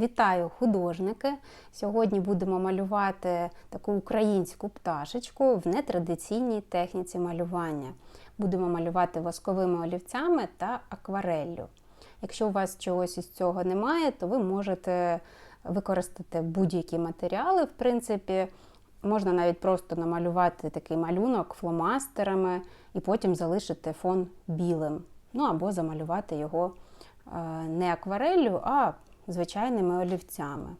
Вітаю художники! Сьогодні будемо малювати таку українську пташечку в нетрадиційній техніці малювання. Будемо малювати восковими олівцями та аквареллю. Якщо у вас чогось із цього немає, то ви можете використати будь-які матеріали. В принципі, можна навіть просто намалювати такий малюнок фломастерами і потім залишити фон білим. Ну або замалювати його е, не аквареллю, а звичайними олівцями.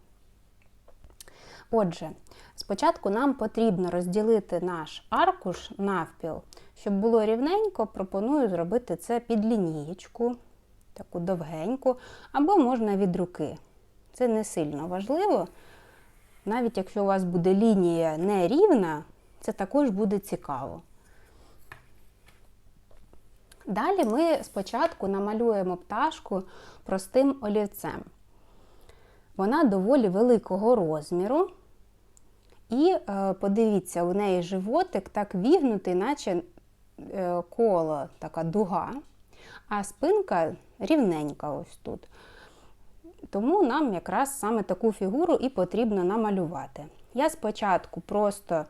Отже, спочатку нам потрібно розділити наш аркуш навпіл. Щоб було рівненько, пропоную зробити це під лінієчку, таку довгеньку, або можна від руки. Це не сильно важливо. Навіть якщо у вас буде лінія нерівна, це також буде цікаво. Далі ми спочатку намалюємо пташку простим олівцем. Вона доволі великого розміру. І е, подивіться, у неї животик так вігнутий, наче е, коло, така дуга, а спинка рівненька ось тут. Тому нам якраз саме таку фігуру і потрібно намалювати. Я спочатку просто е,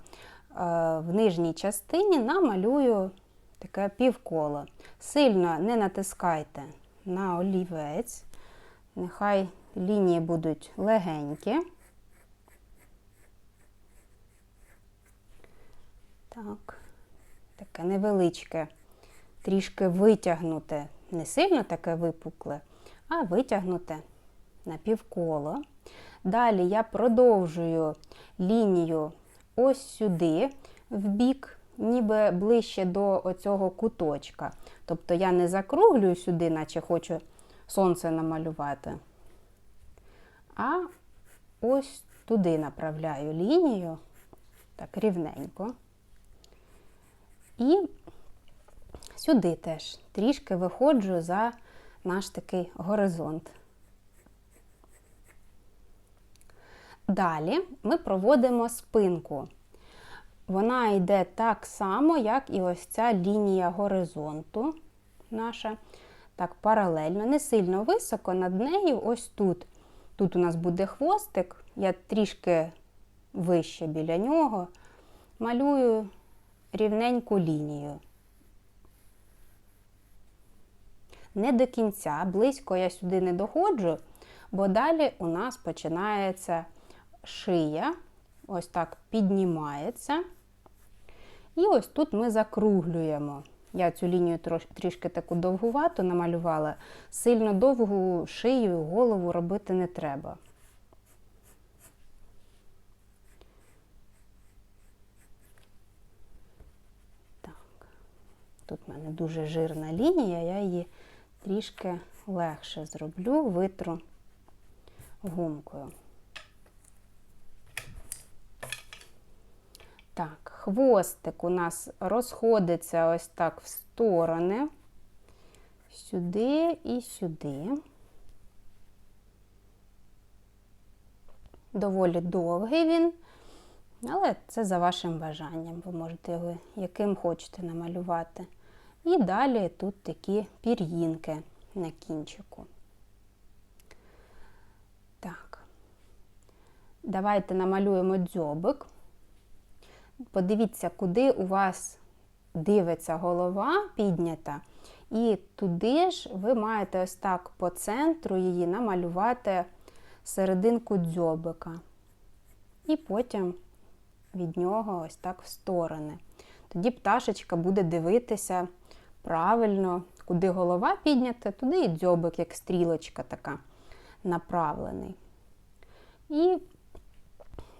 в нижній частині намалюю таке півколо. Сильно не натискайте на олівець, нехай лінії будуть легенькі. Так, таке невеличке, трішки витягнуте, не сильно таке випукле, а витягнуте на півколо. Далі я продовжую лінію ось сюди, в бік, ніби ближче до оцього куточка. Тобто я не закруглюю сюди, наче хочу сонце намалювати, а ось туди направляю лінію, так рівненько. І сюди теж трішки виходжу за наш такий горизонт. Далі ми проводимо спинку. Вона йде так само, як і ось ця лінія горизонту наша. Так, паралельно, не сильно високо, над нею ось тут. Тут у нас буде хвостик, я трішки вище біля нього, малюю рівненьку лінію. Не до кінця, близько я сюди не доходжу, бо далі у нас починається шия, ось так піднімається. І ось тут ми закруглюємо. Я цю лінію трішки таку довгувату намалювала, сильно довгу шию, голову робити не треба. Так, тут в мене дуже жирна лінія, я її трішки легше зроблю, витру гумкою. Так, хвостик у нас розходиться ось так в сторони, сюди і сюди. Доволі довгий він, але це за вашим бажанням. Ви можете його яким хочете намалювати. І далі тут такі пір'їнки на кінчику. Так, давайте намалюємо дзьобик. Подивіться, куди у вас дивиться голова піднята. І туди ж ви маєте ось так по центру її намалювати серединку дзьобика. І потім від нього ось так в сторони. Тоді пташечка буде дивитися правильно, куди голова піднята, туди і дзьобик, як стрілочка така направлений. І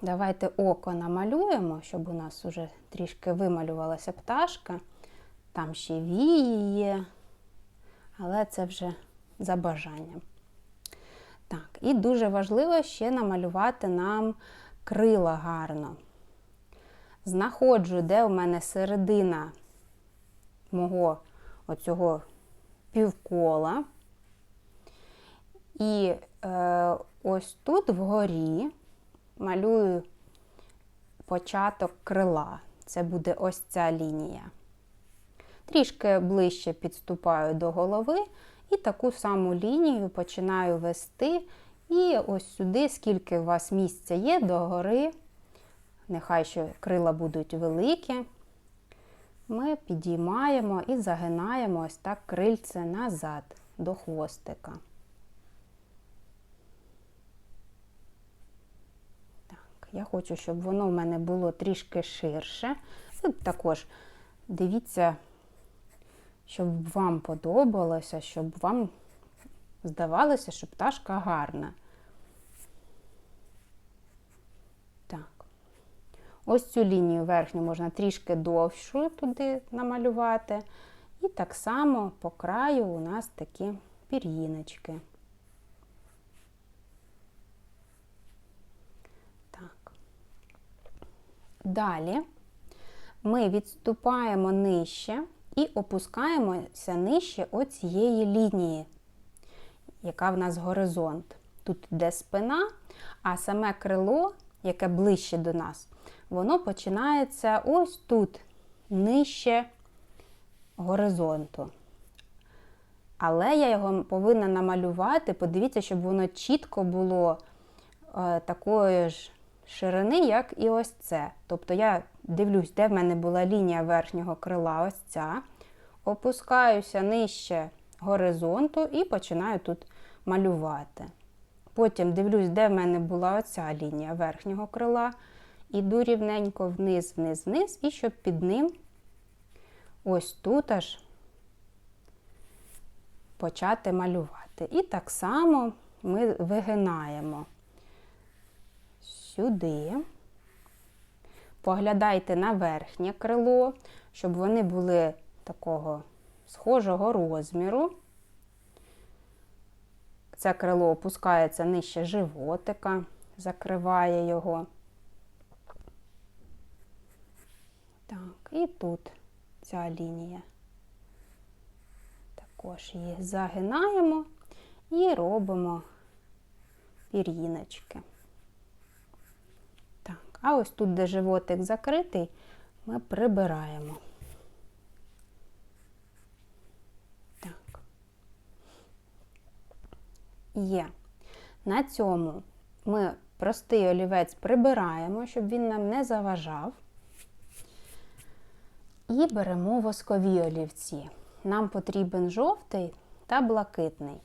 Давайте око намалюємо, щоб у нас вже трішки вималювалася пташка. Там ще вії є, але це вже за бажанням. Так, і дуже важливо ще намалювати нам крила гарно. Знаходжу, де у мене середина мого оцього півкола. І е, ось тут вгорі малюю початок крила. Це буде ось ця лінія. Трішки ближче підступаю до голови і таку саму лінію починаю вести І ось сюди, скільки у вас місця є, догори, нехай що крила будуть великі, ми підіймаємо і загинаємо ось так крильце назад до хвостика. Так, я хочу, щоб воно в мене було трішки ширше. Ви також дивіться, щоб вам подобалося, щоб вам здавалося, що пташка гарна. Так. Ось цю лінію верхню можна трішки довшу туди намалювати. І так само по краю у нас такі пір'їночки. Так. Далі ми відступаємо нижче і опускаємося нижче оцієї лінії, яка в нас горизонт. Тут йде спина, а саме крило, яке ближче до нас, воно починається ось тут, нижче горизонту. Але я його повинна намалювати, подивіться, щоб воно чітко було е, такої ж ширини, як і ось це. Тобто я дивлюсь, де в мене була лінія верхнього крила, ось ця. Опускаюся нижче горизонту і починаю тут малювати. Потім дивлюсь, де в мене була оця лінія верхнього крила. Іду рівненько вниз, вниз, вниз, і щоб під ним ось тут аж почати малювати. І так само ми вигинаємо сюди. Поглядайте на верхнє крило, щоб вони були такого схожого розміру. Це крило опускається нижче животика, закриває його. Так, і тут ця лінія. Також її загинаємо і робимо пір'їночки. А ось тут, де животик закритий, ми прибираємо. Так. Є. На цьому ми простий олівець прибираємо, щоб він нам не заважав. І беремо воскові олівці. Нам потрібен жовтий та блакитний.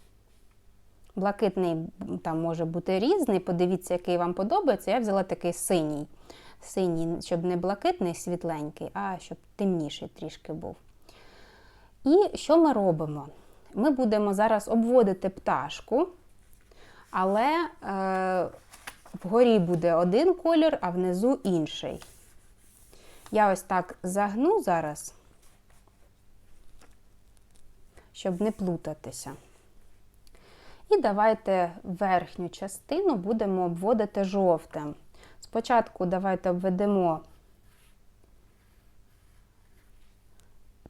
Блакитний там може бути різний, подивіться, який вам подобається. Я взяла такий синій. Синій, щоб не блакитний, світленький, а щоб темніший трішки був. І що ми робимо? Ми будемо зараз обводити пташку, але е, вгорі буде один колір, а внизу інший. Я ось так загну зараз, щоб не плутатися. І давайте верхню частину будемо обводити жовтим. Спочатку давайте обведемо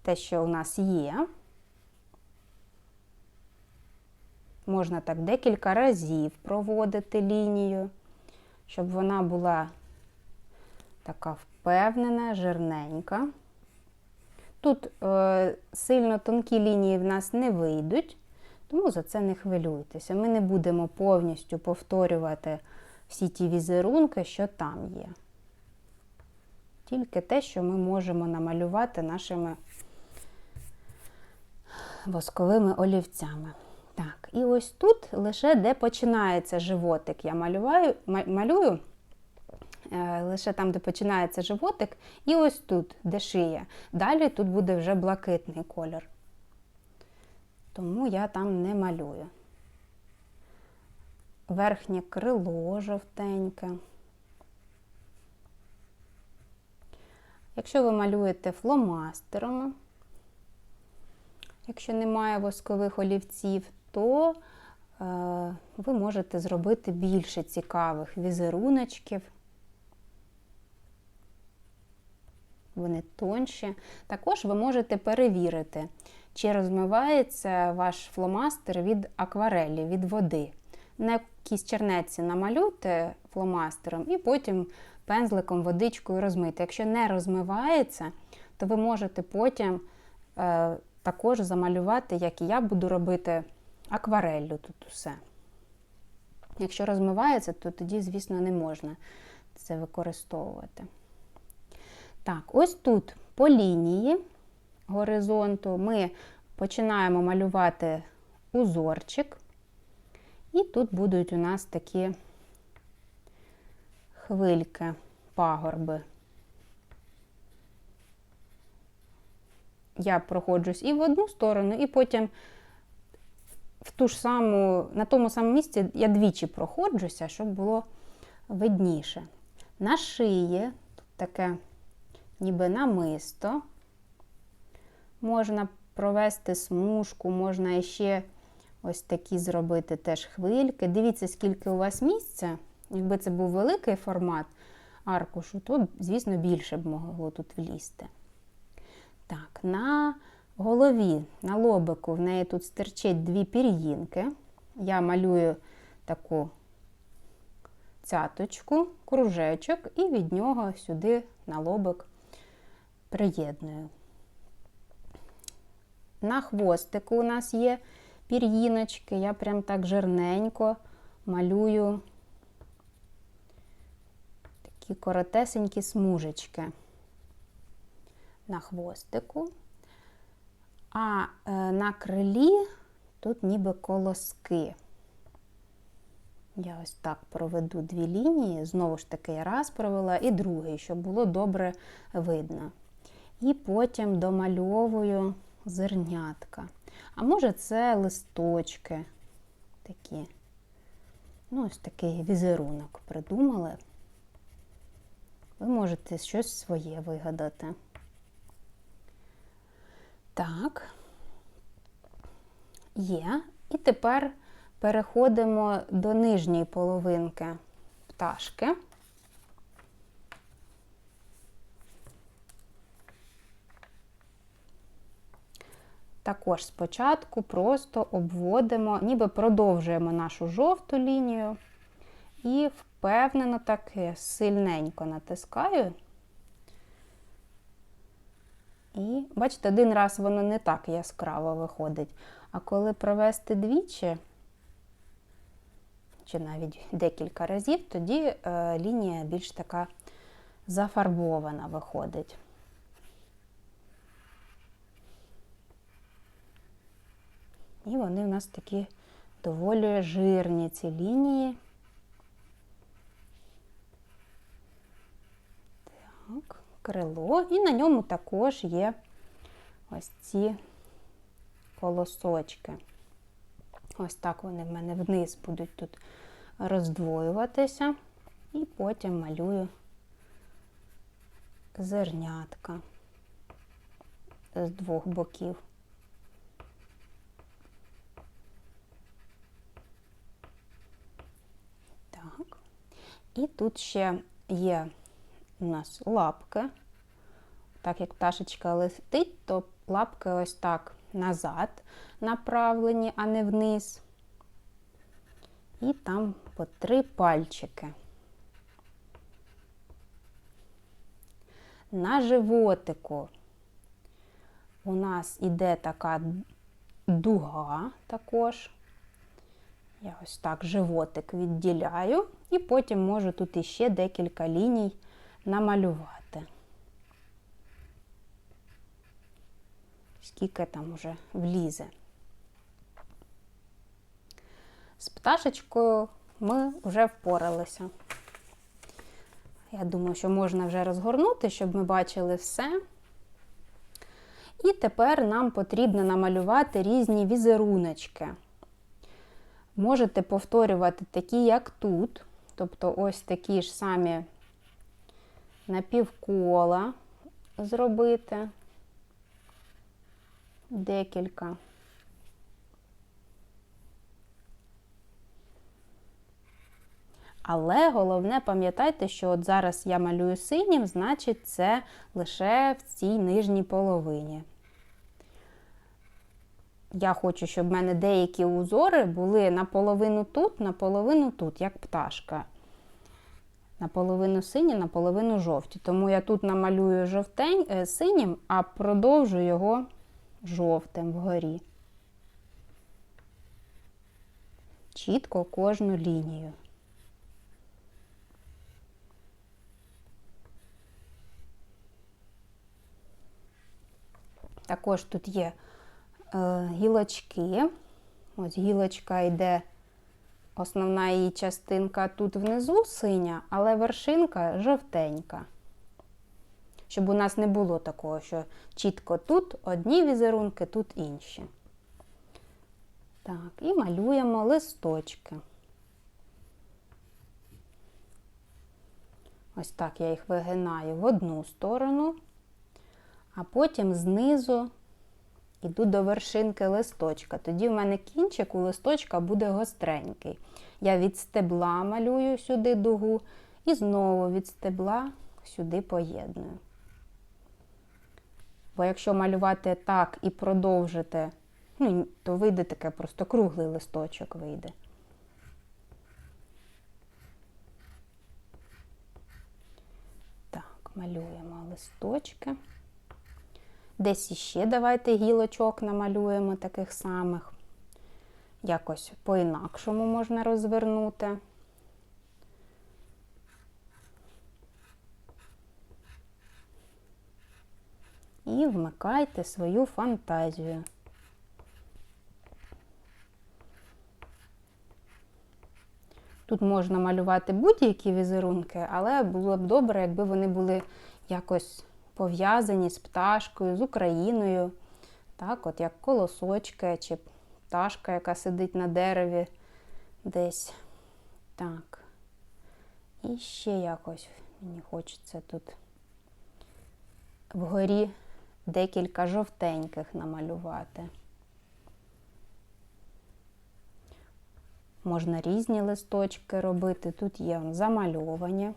те, що у нас є. Можна так декілька разів проводити лінію, щоб вона була така впевнена, жирненька. Тут е, сильно тонкі лінії в нас не вийдуть, тому за це не хвилюйтеся. Ми не будемо повністю повторювати всі ті візерунки, що там є. Тільки те, що ми можемо намалювати нашими восковими олівцями. Так, і ось тут лише де починається животик. Я малюю, малюю е, лише там, де починається животик, і ось тут, де шия. Далі тут буде вже блакитний колір. Тому я там не малюю. Верхнє крило жовтеньке. Якщо ви малюєте фломастерами, якщо немає воскових олівців, то е, ви можете зробити більше цікавих візеруночків. Вони тонші. Також ви можете перевірити, чи розмивається ваш фломастер від акварелі, від води. На якійсь чернеці намалюйте фломастером і потім пензликом, водичкою розмити. Якщо не розмивається, то ви можете потім е, також замалювати, як і я буду робити аквареллю тут усе. Якщо розмивається, то тоді, звісно, не можна це використовувати. Так, ось тут по лінії горизонту ми починаємо малювати узорчик, і тут будуть у нас такі хвильки, пагорби. Я проходжусь і в одну сторону, і потім в ту ж саму, на тому самому місці я двічі проходжуся, щоб було видніше. На шиї, тут таке ніби намисто, можна провести смужку, можна ще ось такі зробити теж хвильки. Дивіться, скільки у вас місця. Якби це був великий формат аркушу, то, звісно, більше б могло тут влізти. Так, на голові, на лобику, в неї тут стирчить дві пір'їнки. Я малюю таку цяточку, кружечок, і від нього сюди на лобик приєдную. На хвостику у нас є пір'їночки, я прям так жирненько малюю такі коротесенькі смужечки на хвостику. А е, на крилі тут ніби колоски. Я ось так проведу дві лінії, знову ж таки, раз провела і другий, щоб було добре видно. І потім домальовую зернятка. А може, це листочки такі. Ну, ось такий візерунок придумали. Ви можете щось своє вигадати. Так, є. І тепер переходимо до нижньої половинки пташки. Також спочатку просто обводимо, ніби продовжуємо нашу жовту лінію і впевнено таки сильненько натискаю. І, бачите, один раз воно не так яскраво виходить. А коли провести двічі, чи навіть декілька разів, тоді е, лінія більш така зафарбована виходить. І вони у нас такі доволі жирні ці лінії. Так, крило, і на ньому також є ось ці колосочки. Ось так вони в мене вниз будуть тут роздвоюватися, і потім малюю зернятка з двох боків. Так, і тут ще є у нас лапки. Так як пташечка летить, то лапки ось так назад направлені, а не вниз. І там по три пальчики. На животику у нас іде така дуга також. Я ось так животик відділяю, і потім можу тут іще декілька ліній намалювати. Скільки там уже влізе. З пташечкою ми вже впоралися. Я думаю, що можна вже розгорнути, щоб ми бачили все. І тепер нам потрібно намалювати різні візеруночки. Можете повторювати такі, як тут, тобто ось такі ж самі напівкола зробити декілька. Але головне, пам'ятайте, що от зараз я малюю синім, значить, це лише в цій нижній половині. Я хочу, щоб в мене деякі узори були наполовину тут, наполовину тут, як пташка. Наполовину сині, наполовину жовті. Тому я тут намалюю жовтень, е, синім, а продовжу його жовтим вгорі. чітко кожну лінію. Також тут є гілочки. Ось гілочка йде, основна її частинка тут внизу синя, але вершинка жовтенька. Щоб у нас не було такого, що чітко тут одні візерунки, тут інші. Так, і малюємо листочки. Ось так я їх вигинаю в одну сторону, а потім знизу йду до вершинки листочка. Тоді в мене кінчик у листочка буде гостренький. Я від стебла малюю сюди дугу і знову від стебла сюди поєдную. Бо якщо малювати так і продовжити, ну, то вийде таке просто круглий листочок вийде. Так, малюємо листочки. Десь іще давайте гілочок намалюємо таких самих. Якось по-інакшому можна розвернути. І вмикайте свою фантазію. Тут можна малювати будь-які візерунки, але було б добре, якби вони були якось пов'язані з пташкою, з Україною. Так, от як колосочки чи пташка, яка сидить на дереві десь. Так. І ще якось мені хочеться тут вгорі декілька жовтеньких намалювати. Можна різні листочки робити. Тут є замальовані.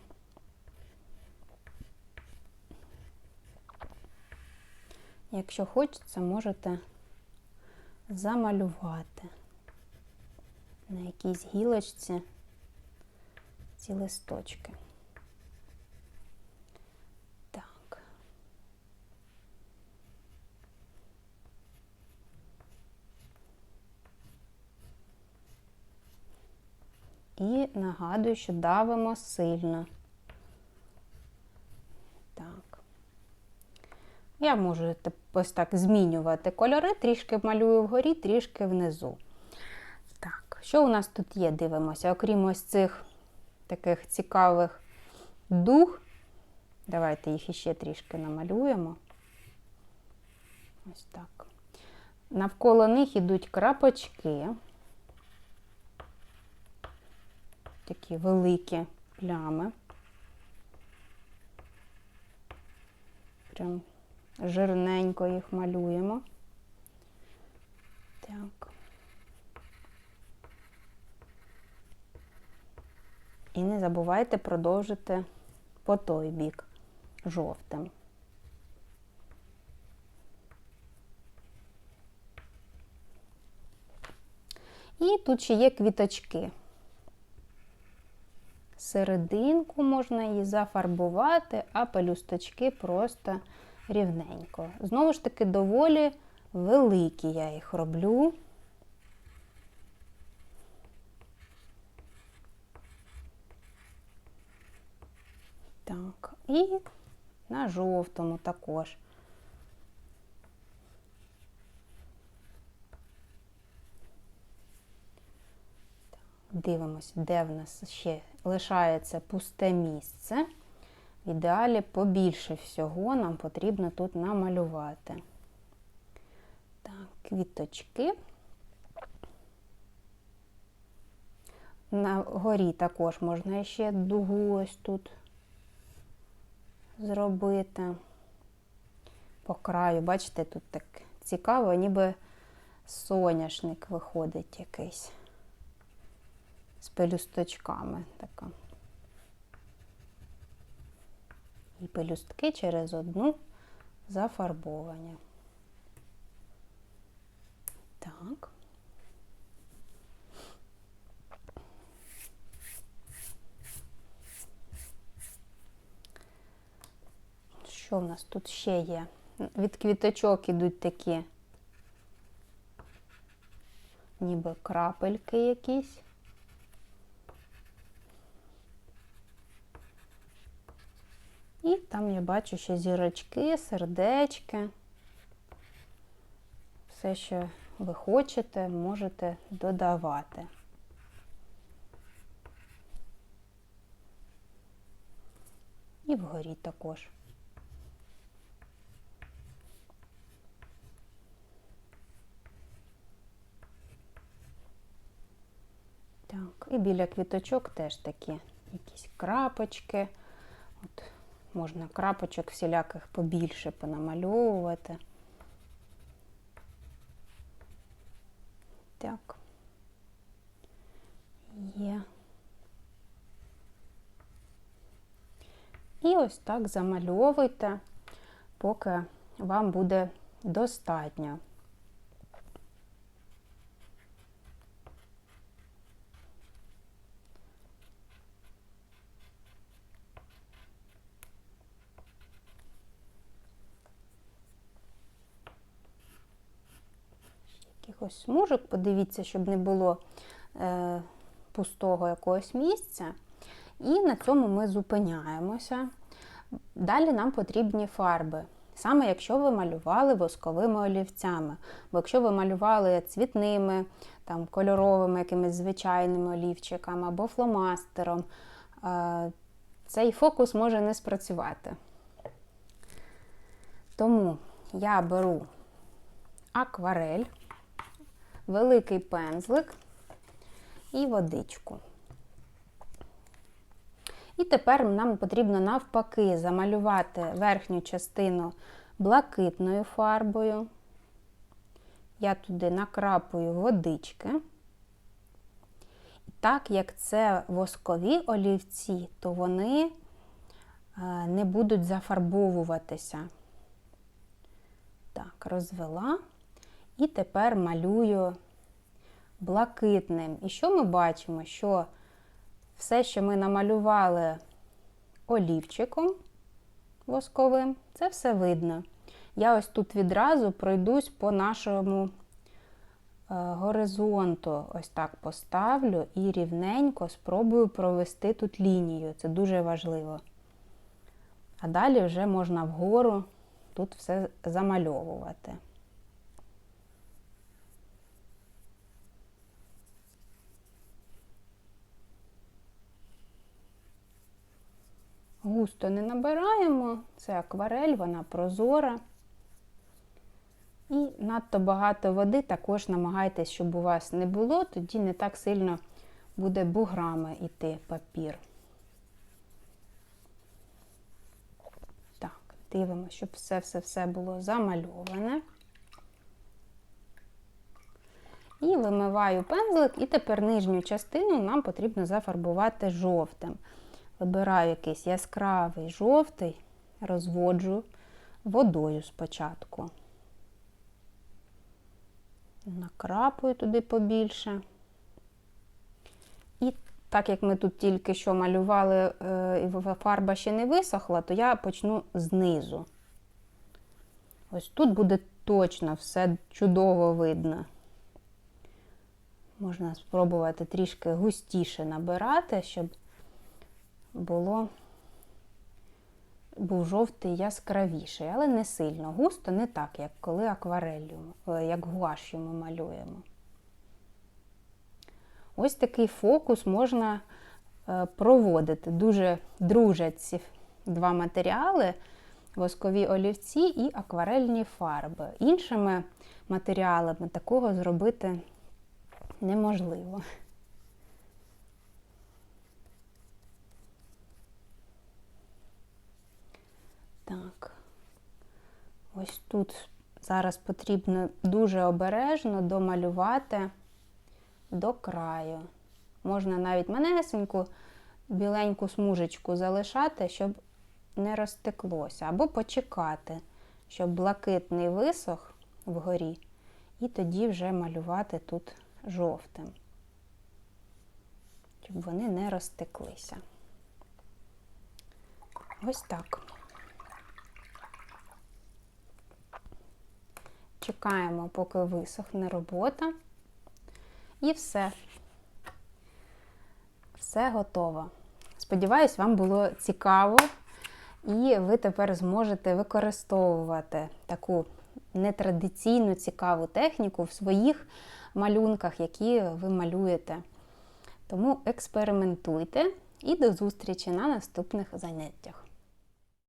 Якщо хочеться, можете замалювати на якійсь гілочці ці листочки. Так. І нагадую, що давимо сильно. Так. Я можу ось так змінювати кольори, трішки малюю вгорі, трішки внизу. Так, що у нас тут є? Дивимося, окрім ось цих таких цікавих дух. Давайте їх іще трішки намалюємо. Ось так. Навколо них йдуть крапочки. Такі великі плями. Прям жирненько їх малюємо. Так. І не забувайте продовжити по той бік жовтим. І тут ще є квіточки. Серединку можна її зафарбувати, а пелюсточки просто рівненько. Знову ж таки, доволі великі я їх роблю. Так, і на жовтому також. Дивимося, де в нас ще лишається пусте місце. В ідеалі побільше всього нам потрібно тут намалювати. Так, квіточки. На горі також можна ще дугу ось тут зробити. По краю, бачите, тут так цікаво, ніби соняшник виходить якийсь з пелюсточками така. І пелюстки через одну зафарбовані. Так. Що в нас тут ще є? Від квіточок ідуть такі, ніби крапельки якісь. Там я бачу ще зірочки, сердечки. Все, що ви хочете, можете додавати. І вгорі також. Так, і біля квіточок теж такі якісь крапочки. От можна крапочок всіляких побільше понамальовувати. Так. Є. І ось так замальовуйте, поки вам буде достатньо. Якихось смужок, подивіться, щоб не було е, пустого якогось місця. І на цьому ми зупиняємося. Далі нам потрібні фарби. Саме якщо ви малювали восковими олівцями, бо якщо ви малювали цвітними, там, кольоровими якимись звичайними олівчиками або фломастером, е, цей фокус може не спрацювати. Тому я беру акварель, великий пензлик і водичку. І тепер нам потрібно навпаки замалювати верхню частину блакитною фарбою. Я туди накрапую водички. Так як це воскові олівці, то вони не будуть зафарбовуватися. Так, розвела. І тепер малюю блакитним. І що ми бачимо? Що все, що ми намалювали олівчиком восковим, це все видно. Я ось тут відразу пройдусь по нашому е, горизонту. Ось так поставлю і рівненько спробую провести тут лінію. Це дуже важливо. А далі вже можна вгору тут все замальовувати. Густо не набираємо, це акварель, вона прозора. І надто багато води також намагайтесь, щоб у вас не було, тоді не так сильно буде буграми йти папір. Так, дивимося, щоб все-все-все було замальоване. І вимиваю пензлик, і тепер нижню частину нам потрібно зафарбувати жовтим. Вибираю якийсь яскравий жовтий, розводжу водою спочатку. Накрапую туди побільше. І так як ми тут тільки що малювали, е, і фарба ще не висохла, то я почну знизу. Ось тут буде точно все чудово видно. Можна спробувати трішки густіше набирати, щоб було, був жовтий яскравіший, але не сильно. Густо не так, як коли акварелью, е, як гуашю ми малюємо. Ось такий фокус можна е, проводити. Дуже дружать ці два матеріали. Воскові олівці і акварельні фарби. Іншими матеріалами такого зробити неможливо. Так, ось тут зараз потрібно дуже обережно домалювати до краю. Можна навіть манесеньку біленьку смужечку залишати, щоб не розтеклося, або почекати, щоб блакитний висох вгорі, і тоді вже малювати тут жовтим, щоб вони не розтеклися. Ось так. Чекаємо, поки висохне робота. І все. Все готово. Сподіваюсь, вам було цікаво. І ви тепер зможете використовувати таку нетрадиційну цікаву техніку в своїх малюнках, які ви малюєте. Тому експериментуйте і до зустрічі на наступних заняттях.